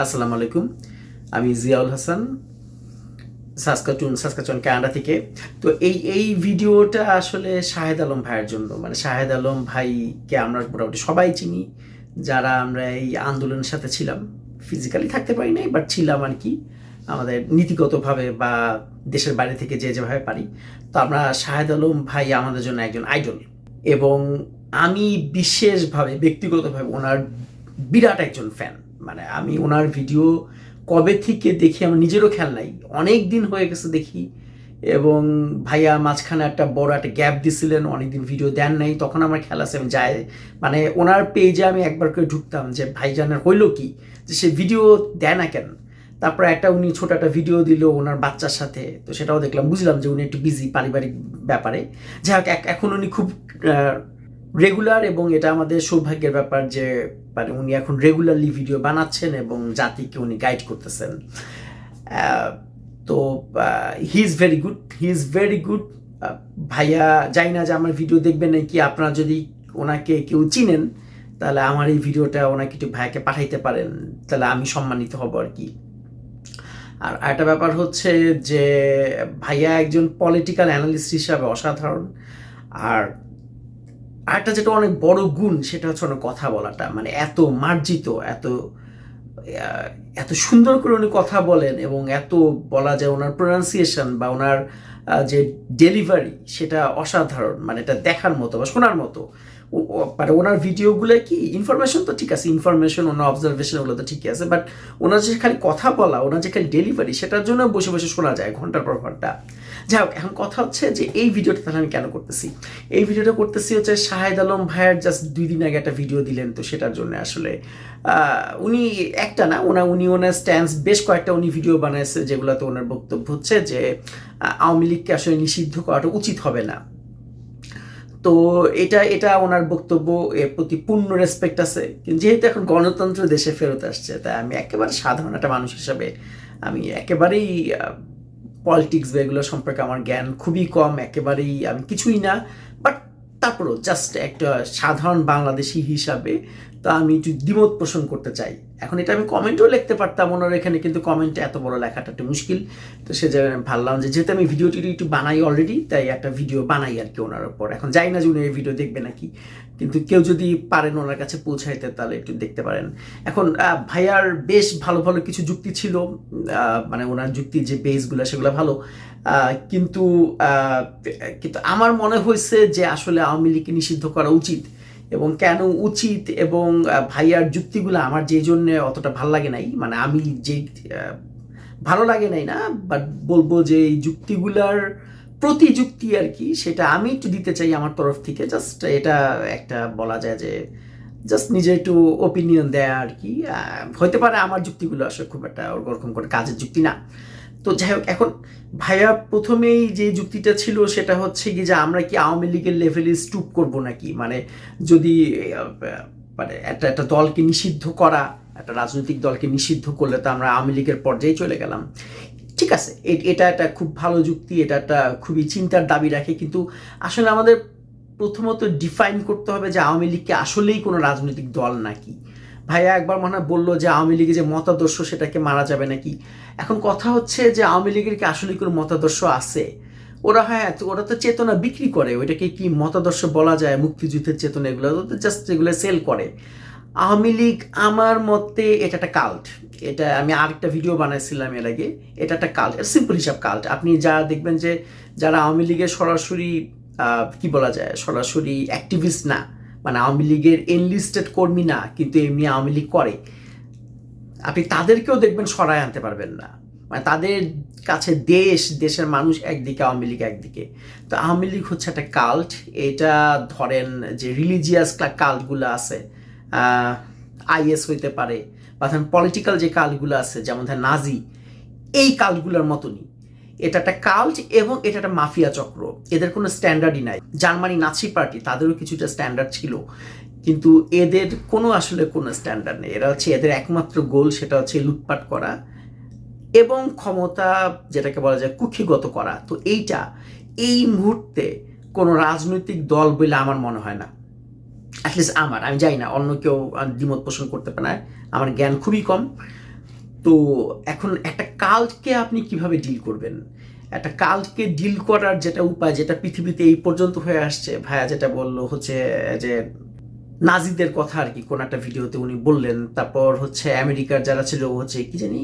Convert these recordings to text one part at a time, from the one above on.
আসসালামু আলাইকুম। আমি Ziaul Hasan, Saskatoon Saskatoon Canada থেকে। তো এই এই ভিডিওটা আসলে শাহেদ আলম ভাইয়ের জন্য। মানে শাহেদ আলম ভাইকে আমরা মোটামুটি সবাই চিনি, যারা আমরা এই আন্দোলনের সাথে ছিলাম। ফিজিক্যালি থাকতে পারি নাই বাট ছিলাম আর কি। আমাদের নীতিগতভাবে বা দেশের বাইরে থেকে যে যেভাবে পারি। তো আমরা শাহেদ আলম ভাই আমাদের জন্য একজন আইডল এবং আমি বিশেষভাবে, ব্যক্তিগতভাবে ওনার বিরাট একজন ফ্যান মানে আমি ওনার ভিডিও কবে থেকে দেখি আমার নিজেরও খেয়াল নাই। অনেক দিন হয়ে গেছে দেখি এবং ভাইয়া মাঝখানে একটা বড় একটা গ্যাপ দিছিলেন, অনেকদিন ভিডিও দেন নাই, তখন আমার খেয়াল আছে আমি যাই। মানে ওনার পেজে আমি একবার করে ঢুকতাম যে ভাইজানের হইল কি? যে সে ভিডিও দেয় না কেন? তারপরে একটা উনি ছোট একটা ভিডিও দিল ওনার বাচ্চার সাথে, তো সেটাও দেখলাম, বুঝলাম যে উনি একটু বিজি পারিবারিক ব্যাপারে। যাই হোক এখন উনি খুব রেগুলার এবং এটা আমাদের সৌভাগ্যের ব্যাপার যে মানে উনি এখন রেগুলারলি ভিডিও বানাচ্ছেন এবং জাতিকে উনি গাইড করতেছেন। তো he is very good he is very good ভাইয়া যাই না যে আমার ভিডিও দেখবেন নাকি, আপনারা যদি ওনাকে কেউ চিনেন, তাহলে আমার এই ভিডিওটা ওনাকে একটু ভাইয়াকে পাঠাইতে পারেন, তাহলে আমি সম্মানিত হব আর কি। আর একটা ব্যাপার হচ্ছে যে, ভাইয়া একজন পলিটিক্যাল অ্যানালিস্ট হিসাবে অসাধারণ। আর আরেকটা যেটা অনেক বড় গুণ, সেটা হচ্ছে ওনার কথা বলাটা। মানে এত মার্জিত, এত এত সুন্দর করে উনি কথা বলেন এবং এত বলা যায় ওনার প্রোনাউন্সিয়েশন বা ওনার যে ডেলিভারি সেটা অসাধারণ। মানে এটা দেখার মতো বা শোনার মতো। মানে ওনার ভিডিওগুলো কি? ইনফরমেশন তো ঠিক আছে ইনফরমেশন ওনার অবজারভেশন ওগুলো তো ঠিকই আছে বাট ওনার যে খালি কথা বলা, ওনার যে খালি ডেলিভারি সেটার জন্য বসে বসে শোনা যায় ঘণ্টার পর ঘণ্টা। যাই হোক, এখন কথা হচ্ছে যে এই ভিডিওটা তাহলে আমি কেন করতেছি? এই ভিডিওটা করতেছি হচ্ছে শাহেদ আলম ভাইয়ের জাস্ট দুই দিন আগে একটা ভিডিও দিলেন, তো সেটার জন্য আসলে উনি একটা না, ওনা উনি ওনার স্ট্যান্স বেশ কয়েকটা উনি ভিডিও বানাইছে যেগুলোতে ওনার বক্তব্য হচ্ছে যে আওয়ামী লীগকে আসলে নিষিদ্ধ করাটা উচিত হবে না। তো এটা এটা ওনার বক্তব্য, এর প্রতি পূর্ণ রেসপেক্ট আছে। যেহেতু এখন গণতন্ত্র দেশে ফেরত আসছে, তাই আমি একেবারে সাধারণ একটা মানুষ হিসাবে আমি একেবারেই পলিটিক্স বা এগুলো সম্পর্কে আমার জ্ঞান খুবই কম, একেবারেই আমি কিছুই না। বাট তারপরও জাস্ট একটা সাধারণ বাংলাদেশি হিসাবে তো আমি দ্বিমত পোষণ করতে চাই। এখন এটা আমি কমেন্টও লিখতে পারতাম ওনার এখানে, কিন্তু কমেন্টে এত বড় লেখাটা একটু মুশকিল। তো সে জায়গায় আমি ভাবলাম যে যেহেতু আমি ভিডিওটি একটু বানাই অলরেডি তাই একটা ভিডিও বানাই আর কি ওনার ওপর এখন যাই না যে উনি এই ভিডিও দেখবে নাকি। কিন্তু কেউ যদি পারেন ওনার কাছে পৌঁছাইতে, তাহলে একটু দেখতে পারেন। এখন ভাইয়ার বেশ ভালো ভালো কিছু যুক্তি ছিল। মানে ওনার যুক্তির যে বেসগুলো সেগুলো ভালো। কিন্তু কিন্তু আমার মনে হয়েছে যে আসলে আওয়ামী লীগকে নিষিদ্ধ করা উচিত। এবং কেন উচিত এবং ভাইয়ার যুক্তিগুলো আমার যে জন্য অতটা ভালো লাগে নাই মানে আমি যে ভালো লাগে নাই না বাট বলব যে এই যুক্তিগুলার প্রতি যুক্তি আর কি, সেটা আমি একটু দিতে চাই আমার তরফ থেকে জাস্ট এটা একটা বলা যায় যে জাস্ট নিজে একটু ওপিনিয়ন দেয়া আর কি হতে পারে আমার যুক্তিগুলো আসলে খুব একটা ওরকম করে কাজের যুক্তি না। তো যাই হোক, এখন ভাইয়া প্রথমেই যে যুক্তিটা ছিল সেটা হচ্ছে কি যে আমরা কি আওয়ামী লীগের লেভেলে স্টুপ করব নাকি? মানে যদি মানে একটা একটা দলকে নিষিদ্ধ করা, একটা রাজনৈতিক দলকে নিষিদ্ধ করলে তো আমরা আওয়ামী লীগের পর্যায়ে চলে গেলাম। ঠিক আছে এটা একটা খুব ভালো যুক্তি, এটা একটা খুবই চিন্তার দাবি রাখে, কিন্তু আসলে আমাদের প্রথমত ডিফাইন করতে হবে যে আওয়ামী লীগকে আসলেই কোনো রাজনৈতিক দল নাকি। ভাইয়া একবার মনে হয় বলল যে আওয়ামী লীগের যে মতাদর্শ সেটাকে মারা যাবে নাকি? এখন কথা হচ্ছে যে আওয়ামী লীগের কি আসলে কোনো মতাদর্শ আছে? ওরা হ্যাঁ ওরা তো চেতনা বিক্রি করে, ওইটাকে কি মতাদর্শ বলা যায়, মুক্তিযুদ্ধের চেতনা এগুলো? তো জাস্ট এগুলো সেল করে। আওয়ামী লীগ আমার মতে এটা একটা কাল্ট এটা আমি আরেকটা ভিডিও বানাইছিলাম এর আগে, এটা একটা কাল্ট সিম্পল হিসাব কাল্ট আপনি যা দেখবেন যে যারা আওয়ামী লীগের সরাসরি কি বলা যায়, সরাসরি অ্যাক্টিভিস্ট না মানে আওয়ামী লীগের এনলিস্টেড কর্মী না, কিন্তু এমনি আওয়ামী লীগ করে। আপনি তাদেরকেও দেখবেন সরায় আনতে পারবেন না। মানে তাদের কাছে দেশ, দেশের মানুষ একদিকে, আওয়ামী লীগ একদিকে। তো আওয়ামী লীগ হচ্ছে একটা কাল্ট এটা ধরেন যে রিলিজিয়াস কাল্টগুলো আছে আইএস হইতে পারে, বা ধরেন পলিটিক্যাল যে কাল্টগুলো আছে, যেমন ধরেন নাজি, এই কাল্টগুলোর মতনই। এটা একটা কাল্ট এবং এটা একটা মাফিয়া চক্র। এদের কোনো স্ট্যান্ডার্ডই নাই। জার্মানি নাচি পার্টি, তাদেরও কিছুটা স্ট্যান্ডার্ড ছিল। কিন্তু এদের কোনো আসলে কোনো স্ট্যান্ডার্ড নেই। এরা হচ্ছে এদের একমাত্র গোল, সেটা হচ্ছে লুটপাট করা এবং ক্ষমতা যেটাকে বলা যায় কুক্ষিগত করা। তো এইটা, এই মুহূর্তে কোনো রাজনৈতিক দল বলে আমার মনে হয় না। অ্যাটলিস্ট আমার, আমি জানি না, অন্য কেউ দ্বিমত পোষণ করতে পারে না। আমার জ্ঞান খুবই কম। তো এখন একটা কালকে আপনি কীভাবে ডিল করবেন? একটা কালকে ডিল করার যেটা উপায়, যেটা পৃথিবীতে এই পর্যন্ত হয়ে আসছে, ভাইয়া যেটা বলল হচ্ছে যে নাজিদের কথা আর কি, কোন একটা ভিডিওতে উনি বললেন। তারপর হচ্ছে আমেরিকার যারা ছিল হচ্ছে কি জানি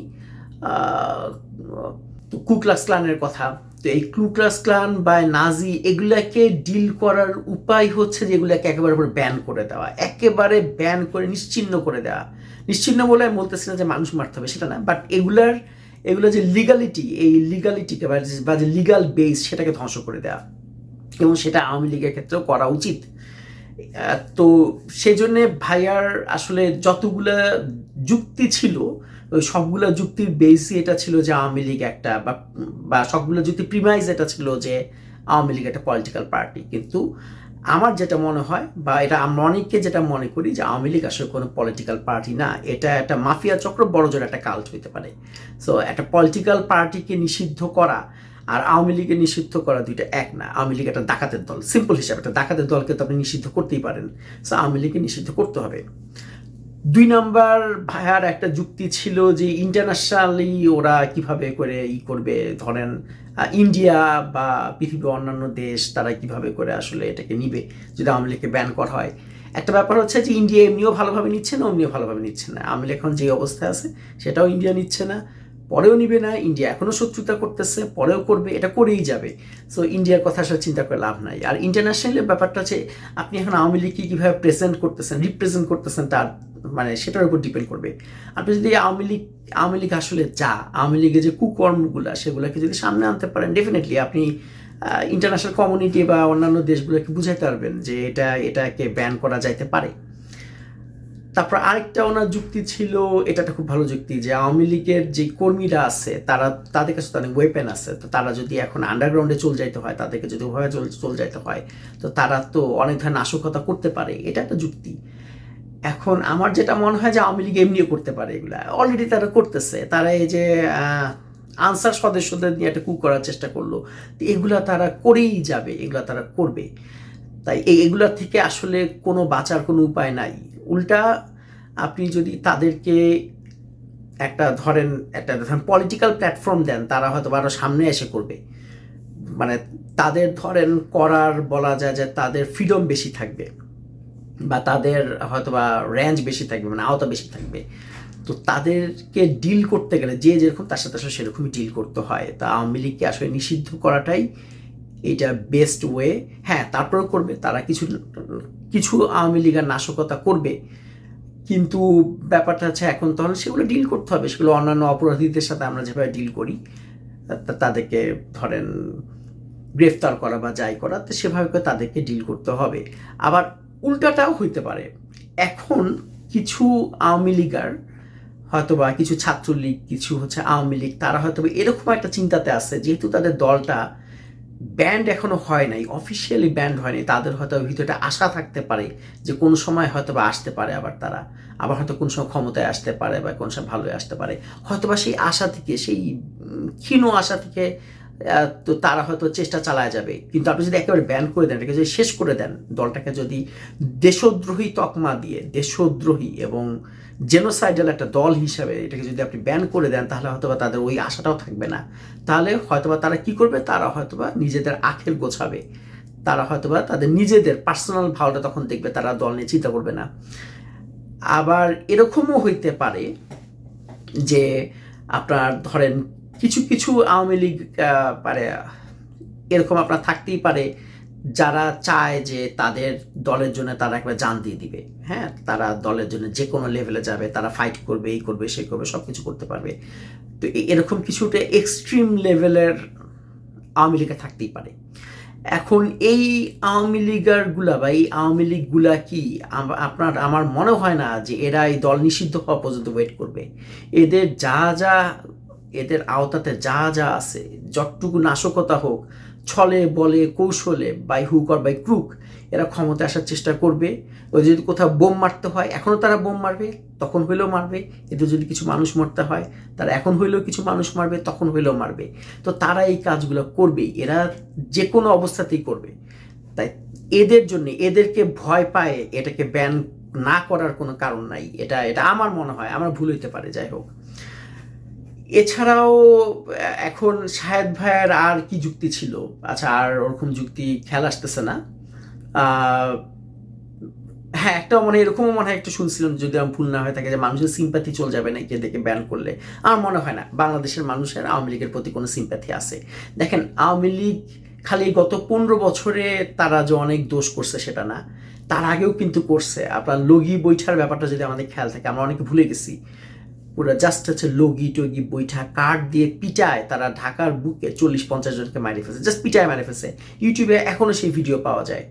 কুকলাস ক্লানের কথা। তো এই ক্লুক্লাস ক্লান বা নাজি এগুলাকে ডিল করার উপায় হচ্ছে যে এগুলাকে একেবারে করে ব্যান করে দেওয়া। একেবারে ব্যান করে নিশ্চিন্ন করে দেওয়া। নিশ্চিন্ন বলে আমি বলতেছি না যে মানুষ মারতে হবে, সেটা না। বাট এগুলার, এগুলো যে লিগালিটি এই লিগালিটিকে বা যে লিগাল বেস সেটাকে ধ্বংস করে দেওয়া। এবং সেটা আওয়ামী লীগের ক্ষেত্রেও করা উচিত। তো সেই জন্যে ভাইয়ার আসলে যতগুলা যুক্তি ছিল ওই সবগুলো যুক্তির বেসই এটা ছিল যে আওয়ামী লীগ একটা বা বা সবগুলো যুক্তি প্রিমাইজ এটা ছিল যে আওয়ামী লীগ একটা পলিটিক্যাল পার্টি কিন্তু আমার যেটা মনে হয় বা এটা আমরা অনেককে যেটা মনে করি যে আওয়ামী লীগ আসলে কোনো পলিটিক্যাল পার্টি না, এটা একটা মাফিয়া চক্র বড় জোর একটা কাল্ট হইতে পারে। সো একটা পলিটিক্যাল পার্টিকে নিষিদ্ধ করা আর আওয়ামী লীগকে নিষিদ্ধ করা দুইটা এক না। আওয়ামী লীগ একটা ডাকাতের দল। সিম্পল হিসাবে একটা ডাকাতের দলকে তো আপনি নিষিদ্ধ করতেই পারেন। সো আওয়ামী লীগকে নিষিদ্ধ করতে হবে। দুই নাম্বার ভাইয়ার একটা যুক্তি ছিল যে ইন্টারন্যাশনালি ওরা কীভাবে করে ই করবে। ধরেন ইন্ডিয়া বা পৃথিবীর অন্যান্য দেশ, তারা কীভাবে করে আসলে এটাকে নিবে, যদি আওয়ামী লীগকে ব্যান করা হয়। একটা ব্যাপার হচ্ছে যে ইন্ডিয়া এমনিও ভালোভাবে নিচ্ছে না, অমনিও ভালোভাবে নিচ্ছে না। আওয়ামী এখন যে অবস্থায় আছে, সেটাও ইন্ডিয়া নিচ্ছে না। পরেও নিবে না ইন্ডিয়া এখনও শত্রুতা করতেছে, পরেও করবে, এটা করেই যাবে। সো ইন্ডিয়ার কথা আসলে চিন্তা করে লাভ নাই। আর ইন্টারন্যাশনাল ব্যাপারটা হচ্ছে, আপনি এখন আওয়ামী লীগকে কীভাবে প্রেজেন্ট করতেছেন রিপ্রেজেন্ট করতেছেন তার মানে সেটার উপর ডিপেন্ড করবে। আপনি যদি আওয়ামী লীগ আওয়ামী লীগ আসলে যা, আওয়ামী লীগের যে কুকর্মগুলো, সেগুলোকে যদি সামনে আনতে পারেন ডেফিনেটলি আপনি ইন্টারন্যাশনাল কমিউনিটি বা অন্যান্য দেশগুলোকে বুঝাইতে পারবেন যে এটা, এটাকে ব্যান করা যাইতে পারে। তারপর আরেকটা ওনার যুক্তি ছিল, এটা একটা খুব ভালো যুক্তি, যে আওয়ামী লীগের যে কর্মীরা আছে, তারা, তাদের কাছে অনেক ওয়েপেন আছে, তো তারা যদি এখন আন্ডারগ্রাউন্ডে চলে যাইতে হয়, তাদেরকে যদি ওভাবে চলে যাইতে হয়, তো তারা তো অনেক ধরনের নাশকতা করতে পারে। এটা একটা যুক্তি। এখন আমার যেটা মনে হয় যে আওয়ামী লীগ এমনিও করতে পারে এগুলা। অলরেডি তারা করতেছে। তারা এই যে আনসার সদস্যদের নিয়ে একটা কু করার চেষ্টা করল। এগুলা তারা করেই যাবে, এগুলা তারা করবে। তাই এই এগুলার থেকে আসলে কোনো বাঁচার কোনো উপায় নাই। উল্টা আপনি যদি তাদেরকে একটা ধরেন একটা ধরেন পলিটিক্যাল প্ল্যাটফর্ম দেন, তারা হয়তো আরও সামনে এসে করবে। মানে তাদের ধরেন করার বলা যায় যে তাদের ফ্রিডম বেশি থাকবে। বা তাদের হয়তো বা রেঞ্জ বেশি থাকবে মানে আওতা বেশি থাকবে, তো তাদেরকে ডিল করতে গেলে যে যেরকম তার সাথে আসলে সেরকমই ডিল করতে হয়। তা আওয়ামী লীগকে আসলে নিষিদ্ধ করাটাই এটা বেস্ট ওয়ে হ্যাঁ তারপরেও করবে, তারা কিছু কিছু আওয়ামী লীগের নাশকতা করবে, কিন্তু ব্যাপারটা হচ্ছে এখন তখন সেগুলো ডিল করতে হবে, সেগুলো অন্যান্য অপরাধীদের সাথে আমরা যেভাবে ডিল করি তাদেরকে ধরেন গ্রেফতার করা বা যাই করা, তো সেভাবে তাদেরকে ডিল করতে হবে। আবার উল্টাটাও হইতে পারে। এখন কিছু আওয়ামী লীগার হয়তো বা কিছু ছাত্রলীগ, কিছু হচ্ছে আওয়ামী লীগ, তারা হয়তো এরকম একটা চিন্তাতে আছে, যেহেতু তাদের দলটা ব্যান্ড এখনও হয় নাই অফিসিয়ালি ব্যান্ড হয়নি তাদের হয়তো ভিতরে আশা থাকতে পারে যে কোন সময় হয়তো বা আসতে পারে আবার তারা, আবার হয়তো কোন সময় ক্ষমতায় আসতে পারে বা কোন সময় ভালোই আসতে পারে। হয়তো বা সেই আশা থেকে, সেই ক্ষীণ আশা থেকে তো তারা হয়তো চেষ্টা চালায় যাবে। কিন্তু আপনি যদি একেবারে ব্যান করে দেন, এটাকে যদি শেষ করে দেন, দলটাকে যদি দেশদ্রোহী তকমা দিয়ে, দেশদ্রোহী এবং জেনোসাইডাল একটা দল হিসাবে এটাকে যদি আপনি ব্যান করে দেন, তাহলে হয়তোবা তাদের ওই আশাটাও থাকবে না। তাহলে হয়তোবা তারা কি করবে? তারা হয়তোবা নিজেদের আখের গোছাবে। তারা হয়তোবা তাদের নিজেদের পার্সোনাল ভাওটা তখন দেখবে, তারা দল নিয়ে চিন্তা করবে না। আবার এরকমও হইতে পারে যে আপনার ধরেন কিছু কিছু আওয়ামী লীগ পারে, এরকম আপনার থাকতেই পারে, যারা চায় যে তাদের দলের জন্য তারা একবার জান দিয়ে দিবে। হ্যাঁ তারা দলের জন্য যে কোনো লেভেলে যাবে, তারা ফাইট করবে, এই করবে, সেই করবে সব কিছু করতে পারবে। তো এরকম কিছুটা এক্সট্রিম লেভেলের আওয়ামী লীগে থাকতেই পারে। এখন এই আওয়ামী লীগারগুলা বা এই আওয়ামী লীগগুলা কি আপনার, আমার মনে হয় না যে এরা এই দল নিষিদ্ধ হওয়া পর্যন্ত ওয়েট করবে। এদের যা যা এদের আওতাতে যা যা আছে, যতটুকু নাশকতা হোক, ছলে, বলে, কৌশলে বাই হুক আর বাই ক্রুক এরা ক্ষমতা আসার চেষ্টা করবে। ওই যদি কোথাও বোম মারতে হয়, এখনও তারা বোম মারবে, তখন হইলেও মারবে। এতে যদি কিছু মানুষ মরতে হয়, তারা এখন হইলেও কিছু মানুষ মারবে, তখন হইলেও মারবে। তো তারা এই কাজগুলো করবেই এরা যে কোনো অবস্থাতেই করবে। তাই এদের জন্য, এদেরকে ভয় পায় এটাকে ব্যান না করার কোনো কারণ নাই। এটা এটা আমার মনে হয়, আমার ভুল হইতে পারে, যাই হোক। এছাড়াও, এখন শাহেদ ভাইয়ের আর কি যুক্তি ছিল? আচ্ছা আর ওরকম যুক্তি খেয়াল আসতেছে না। হ্যাঁ একটা মনে এরকমও মনে হয় একটু শুনছিলাম, যদি আমি ভুল না হয়ে থাকে, যে মানুষের সিম্প্যাথি চলে যাবে না কে দেখে ব্যান করলে। আমার মনে হয় না, বাংলাদেশের মানুষের আওয়ামী লীগের প্রতি কোনো সিম্প্যাথি আছে। দেখেন, আওয়ামী লীগ খালি গত পনেরো বছরে তারা যে অনেক দোষ করছে সেটা না, তার আগেও কিন্তু করছে। আপনার লগি বৈঠার ব্যাপারটা যদি আমাদের খেয়াল থাকে, আমরা অনেকে ভুলে গেছি। পুরো জাস্ট হচ্ছে লগি টগি বৈঠা কাঠ দিয়ে পিটায় তারা ঢাকার বুকে চল্লিশ পঞ্চাশ জনকে মারি ফেলছে জাস্ট পিটায় মারি ফেলছে। ইউটিউবে এখনও সেই ভিডিও পাওয়া যায়।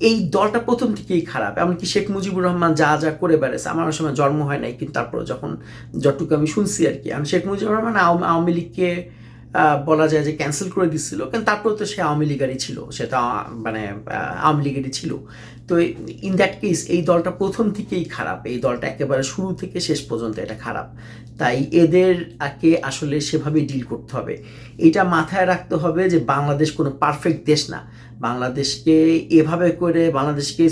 এই দলটা প্রথম থেকেই খারাপ এমনকি শেখ মুজিবুর রহমান যা যা করে বেড়েছে আমার ওই সময় জন্ম হয় নাই কিন্তু তারপরে যখন যতটুকু আমি শুনছি আর কি আমি শেখ মুজিবুর রহমান আওয়াম- লীগকে বলা যায় যে ক্যান্সেল করে দিচ্ছিল কিন্তু তারপরে তো সে আওয়ামী লীগেরই ছিল সেটা আহ, মানে আওয়ামী লীগেরই ছিল। তো ইন দ্যাট কেস এই দলটা প্রথম থেকেই খারাপ। এই দলটা একেবারে শুরু থেকে শেষ পর্যন্ত এটা খারাপ। তাই এদের কে আসলে সেভাবে ডিল করতে হবে। এটা মাথায় রাখতে হবে যে বাংলাদেশ কোনো পারফেক্ট দেশ না। বাংলাদেশকে এভাবে করে বাংলাদেশকে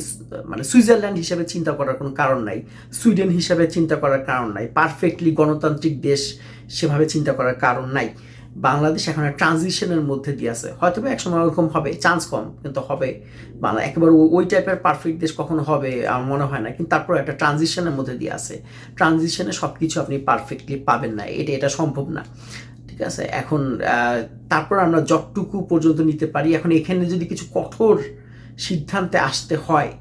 মানে সুইজারল্যান্ড হিসাবে চিন্তা করার কোনো কারণ নাই। সুইডেন হিসাবে চিন্তা করার কারণ নাই। পারফেক্টলি গণতান্ত্রিক দেশ সেভাবে চিন্তা করার কারণ নাই। বাংলাদেশ এখন ট্রানজিশনের মধ্যে দিয়ে আছে। হয়তো একসময় ওরকম হবে চান্স কম, কিন্তু হবে। বাংলা একেবারে ওই- টাইপের পারফেক্ট দেশ কখনো হবে, আমার মনে হয় না। কিন্তু তারপর একটা ট্রানজিশনের মধ্যে দিয়ে আছে। ট্রানজিশনে সব কিছু আপনি পারফেক্টলি পাবেন না। এটা এটা সম্ভব না। ঠিক আছে? এখন তারপর আমরা যতটুকু পর্যন্ত নিতে পারি, এখন এখানে যদি কিছু কঠোর সিদ্ধান্তে আসতে হয়,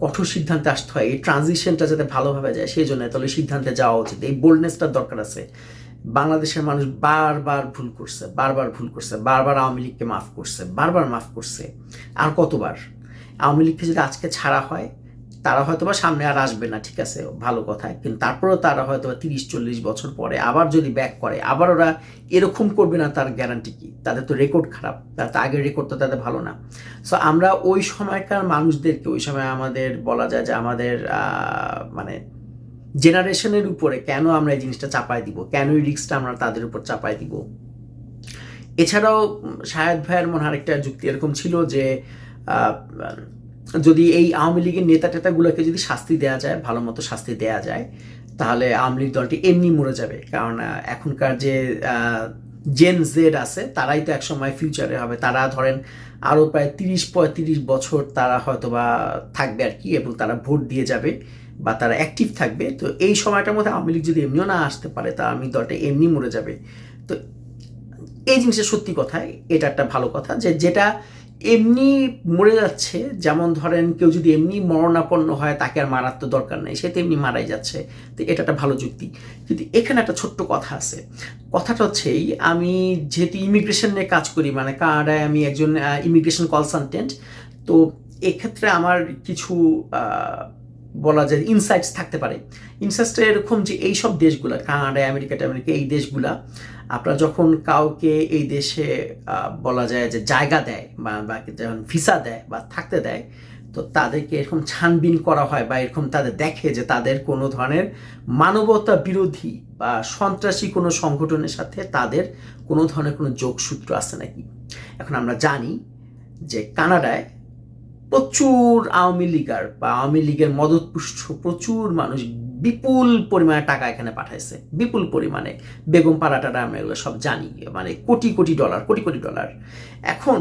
কঠোর সিদ্ধান্তে আসতে হয়, এই ট্রানজিশনটা যাতে ভালোভাবে যায়, সেই জন্য তাহলে সিদ্ধান্তে যাওয়া উচিত। এই বোল্ডনেসটার দরকার আছে। বাংলাদেশের মানুষ বারবার ভুল করছে, বারবার ভুল করছে, বারবার আওয়ামী লীগকে মাফ করছে, বারবার মাফ করছে। আর কতবার? আওয়ামী লীগকে যদি আজকে ছাড়া হয়, তারা হয়তো বা সামনে আর আসবে না, ঠিক আছে? ভালো কথা। কিন্তু তারপরেও তারা হয়তো বা তিরিশ, চল্লিশ বছর পরে আবার যদি ব্যাক করে, আবার ওরা এরকম করবে না, তার গ্যারান্টি কি? তাদের তো রেকর্ড খারাপ। তার তো আগের রেকর্ড তো তাদের ভালো না। সো আমরা ওই সময়কার মানুষদেরকে, ওই সময় আমাদের বলা যায় যে আমাদের মানে জেনারেশনের উপরে কেন আমরা এই জিনিসটা চাপাই দিব? কেন এই রিক্সটা আমরা তাদের উপর চাপাই দিব? এছাড়াও উম, ভাইয়ের মনে হয় আরেকটা যুক্তি এরকম ছিল যে যদি এই আওয়ামী লীগের নেতা টেতাগুলোকে যদি শাস্তি দেওয়া যায় ভালো মতো শাস্তি দেওয়া যায় তাহলে আওয়ামী লীগ দলটি এমনি মরে যাবে। কারণ এখনকার যে জেন জেড আছে তারাই তো একসময় ফিউচারে হবে। তারা ধরেন আরও প্রায় তিরিশ, পঁয়ত্রিশ বছর তারা হয়তো বা থাকবে আর কি, এবং তারা ভোট দিয়ে যাবে বা তারা অ্যাক্টিভ থাকবে। তো এই সময়টার মধ্যে আওয়ামী লীগ যদি এমনিও না আসতে পারে, তা আমি দলটা এমনি মরে যাবে। তো এই জিনিসের সত্যি কথা, এটা একটা ভালো কথা যে যেটা এমনি মরে যাচ্ছে, যেমন ধরেন কেউ যদি এমনি মরণাপন্ন হয়, তাকে আর মারার তো দরকার নেই, সে তো এমনি মারাই যাচ্ছে। তো এটা একটা ভালো যুক্তি। কিন্তু এখানে একটা ছোট্ট কথা আছে। কথাটা হচ্ছে এই, আমি যেহেতু ইমিগ্রেশন নিয়ে কাজ করি মানে কানাডায় আমি একজন ইমিগ্রেশন কনসালটেন্ট তো এক্ষেত্রে আমার কিছু বলা যায় ইনসাইটস থাকতে পারে। ইনসাইটসটা এরকম যে এই সব দেশগুলা কানাডা আমেরিকা আমেরিকা এই দেশগুলা আপনারা যখন কাউকে এই দেশে বলা যায় যে জায়গা দেয় বা বা যখন ভিসা দেয় বা থাকতে দেয়, তো তাদেরকে এরকম ছানবিন করা হয় বা এরকম তাদের দেখে যে তাদের কোনো ধরনের মানবতা বিরোধী বা সন্ত্রাসী কোনো সংগঠনের সাথে তাদের কোনো ধরনের কোনো যোগসূত্র আছে নাকি? এখন আমরা জানি যে কানাডায় প্রচুর আওয়ামী লীগার বা আওয়ামী লীগের মদতপুষ্ট প্রচুর মানুষ বিপুল পরিমাণে টাকা এখানে পাঠাইছে, বিপুল পরিমাণে। বেগম পাড়াটারা আমরা এগুলো সব জানি মানে কোটি কোটি ডলার, কোটি কোটি ডলার। এখন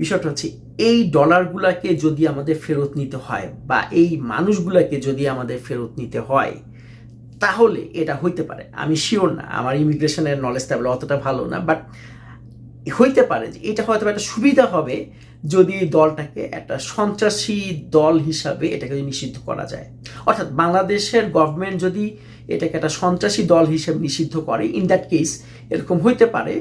বিষয়টা হচ্ছে, এই ডলারগুলাকে যদি আমাদের ফেরত নিতে হয় বা এই মানুষগুলাকে যদি আমাদের ফেরত নিতে হয়, তাহলে এটা হইতে পারে। আমি শিওর না, আমার ইমিগ্রেশনের নলেজটা বলে অতটা ভালো না বাট হইতে পারে যে এটা হয়তো একটা সুবিধা হবে যদি এই দলটাকে একটা সন্ত্রাসী দল হিসাবে এটাকে নিষিদ্ধ করা যায়। অর্থাৎ বাংলাদেশের গভর্নমেন্ট যদি এটাকে একটা সন্ত্রাসী দল হিসেবে নিষিদ্ধ করে ইন দ্যাট কেস এরকম হইতে পারে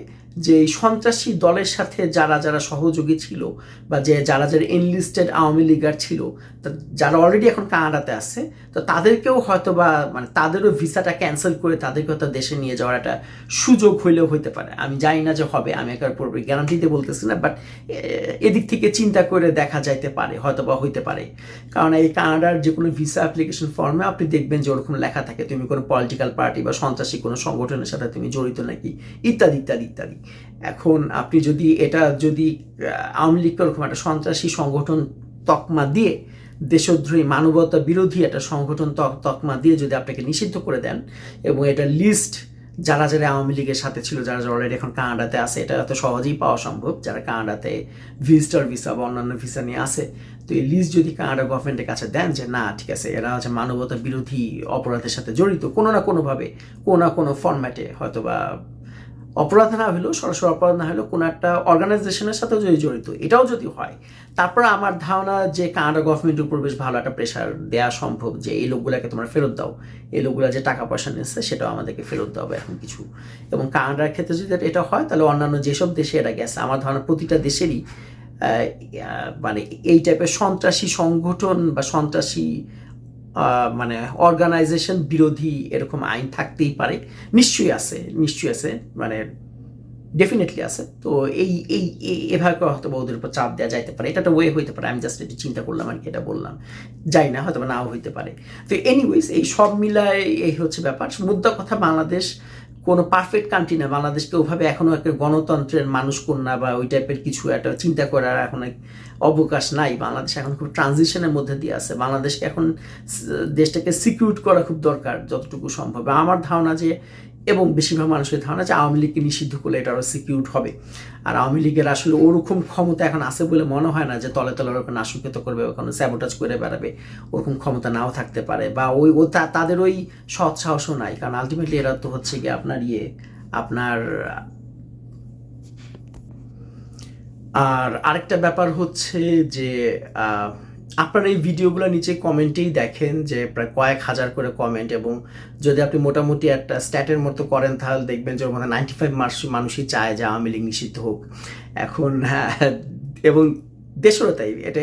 যে সন্ত্রাসী দলের সাথে যারা যারা সহযোগী ছিল বা যে যারা যারা এনলিস্টেড আওয়ামী লীগার ছিল যারা অলরেডি এখন কানাডাতে আছে, তো তাদেরকেও হয়তো বা মানে তাদেরও ভিসাটা ক্যান্সেল করে তাদেরকে হয়তো দেশে নিয়ে যাওয়ার একটা সুযোগ হইলেও হইতে পারে। আমি জানি না যে হবে, আমি একার পূর্বে গ্যারান্টিতে বলতেছি না বাট এদিক থেকে চিন্তা করে দেখা যাইতে পারে হয়তো বা হইতে পারে। কারণ এই কানাডার যে কোনো ভিসা অ্যাপ্লিকেশন ফর্মে আপনি দেখবেন যে ওরকম লেখা থাকে, তুমি কোনো পলিটিক্যাল পার্টি বা সন্ত্রাসী কোনো সংগঠনের সাথে তুমি জড়িত নাকি? ইত্যাদি ইত্যাদি ইত্যাদি। এখন আপনি যদি এটা যদি আওয়ামী লীগকে ওরকম একটা সন্ত্রাসী সংগঠন তকমা দিয়ে, দেশদ্রোহী মানবতা বিরোধী একটা সংগঠন তক- তকমা দিয়ে যদি আপনাকে নিষিদ্ধ করে দেন, এবং এটা লিস্ট যারা যারা আওয়ামী লীগের সাথে ছিল, যারা যারা অলরেডি এখন কানাডাতে আছে, এটা এত সহজেই পাওয়া সম্ভব, যারা কানাডাতে ভিজিটর ভিসা বা অন্যান্য ভিসা নিয়ে আসে তো এই লিস্ট যদি কানাডা গভর্নমেন্টের কাছে দেন যে, না, ঠিক আছে, এরা হচ্ছে মানবতা বিরোধী অপরাধের সাথে জড়িত, কোনো না কোনোভাবে, কোনো না কোনো ফরম্যাটে হয়তো বা অপরাধ না হলেও, সরাসরি অপরাধ না হলেও কোনো একটা অর্গানাইজেশনের সাথেও যদি জড়িত, এটাও যদি হয়, তারপর আমার ধারণা যে কানাডা গভর্নমেন্টের উপর বেশ ভালো একটা প্রেশার দেওয়া সম্ভব যে এই লোকগুলোকে তোমরা ফেরত দাও। এই লোকগুলো যে টাকা পয়সা নিচ্ছে, সেটাও আমাদেরকে ফেরত দাও এখন কিছু। এবং কানাডার ক্ষেত্রে যদি এটা হয়, তাহলে অন্যান্য যেসব দেশে এটা গেছে, আমার ধারণা প্রতিটা দেশেরই মানে এই টাইপের সন্ত্রাসী সংগঠন বা সন্ত্রাসী মানে অর্গানাইজেশন বিরোধী এরকম আইন থাকতেই পারে। নিশ্চয়ই আছে নিশ্চয়ই আছে মানে ডেফিনেটলি আছে। তো এই এই এভাবে হয়তো ওদের উপর চাপ দেওয়া যাইতে পারে। এটা একটা ওয়ে হইতে পারে। আমি জাস্ট একটু চিন্তা করলাম আর কি, এটা বললাম। যাই না হয়তো নাও হইতে পারে। তো এনিওয়েজ এই সব মিলায় এই হচ্ছে ব্যাপার। মুদ্রা কথা বাংলাদেশ কোনো পারফেক্ট কান্ট্রি না। বাংলাদেশকে ওভাবে এখনও একটা গণতন্ত্রের মানুষ কন্যা বা ওই টাইপের কিছু একটা চিন্তা করার এখন অবকাশ নাই। বাংলাদেশ এখন খুব ট্রানজিশনের মধ্যে দিয়ে আছে। বাংলাদেশকে এখন, দেশটাকে সিকিউর করা খুব দরকার যতটুকু সম্ভব। আমার ধারণা যে এবং বেশিরভাগ মানুষের ধারণা যে আওয়ামী লীগকে নিষিদ্ধ করলে এটা আরও সিকিউর হবে। আর আওয়ামী লীগের আসলে ওরকম ক্ষমতা এখন আছে বলে মনে হয় না যে তলে তলে ওরকম নাশঙ্কিত করবে ওখানে স্যাবোটাজ করে বেড়াবে, ওরকম ক্ষমতা নাও থাকতে পারে বা ওই ও তাদের ওই সৎ সাহসও নাই। কারণ আলটিমেটলি এরা তো হচ্ছে গিয়ে আপনার ইয়ে আপনার, আর আরেকটা ব্যাপার হচ্ছে যে আপনারা এই ভিডিওগুলো নিচে কমেন্টেই দেখেন যে প্রায় কয়েক হাজার করে কমেন্ট এবং যদি আপনি মোটামুটি একটা স্ট্যাটের মতো করেন তাহলে দেখবেন যে ওর মধ্যে নাইনটি ফাইভ মানুষই চায় যে আওয়ামী লীগ নিষিদ্ধ হোক। এখন হ্যাঁ, এবং দেশেরও তাই এটা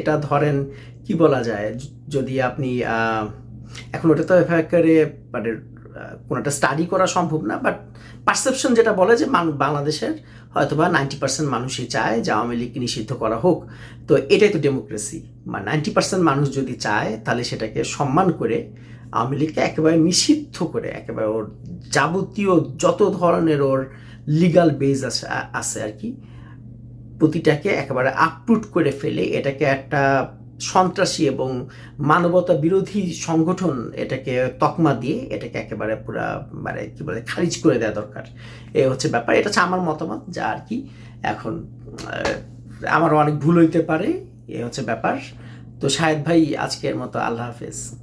এটা ধরেন কি বলা যায় যদি আপনি এখন ওটা তো এফআইআরে মানে কোনো একটা স্টাডি করা সম্ভব না বাট পারসেপশন যেটা বলে যে বাংলাদেশের হয়তোবা নাইনটি পার্সেন্ট মানুষই চায় যে আওয়ামী লীগকে নিষিদ্ধ করা হোক। তো এটাই তো ডেমোক্রেসি মানে নাইনটি পার্সেন্ট মানুষ যদি চায়, তাহলে সেটাকে সম্মান করে আওয়ামী লীগকে একেবারে নিষিদ্ধ করে, একেবারে ওর যাবতীয় যত ধরনের ওর লিগাল বেজ আছে আছে আর কি, প্রতিটাকে একেবারে আপটুট করে ফেলে, এটাকে একটা সন্ত্রাসী এবং মানবতা বিরোধী সংগঠন এটাকে তকমা দিয়ে এটাকে একেবারে পুরা মানে কি বলে খারিজ করে দেওয়া দরকার। এ হচ্ছে ব্যাপার। এটা হচ্ছে আমার মতামত যা আর কি। এখন আমারও অনেক ভুল হইতে পারে। এ হচ্ছে ব্যাপার। তো শাহেদ ভাই, আজকের মতো আল্লাহ হাফেজ।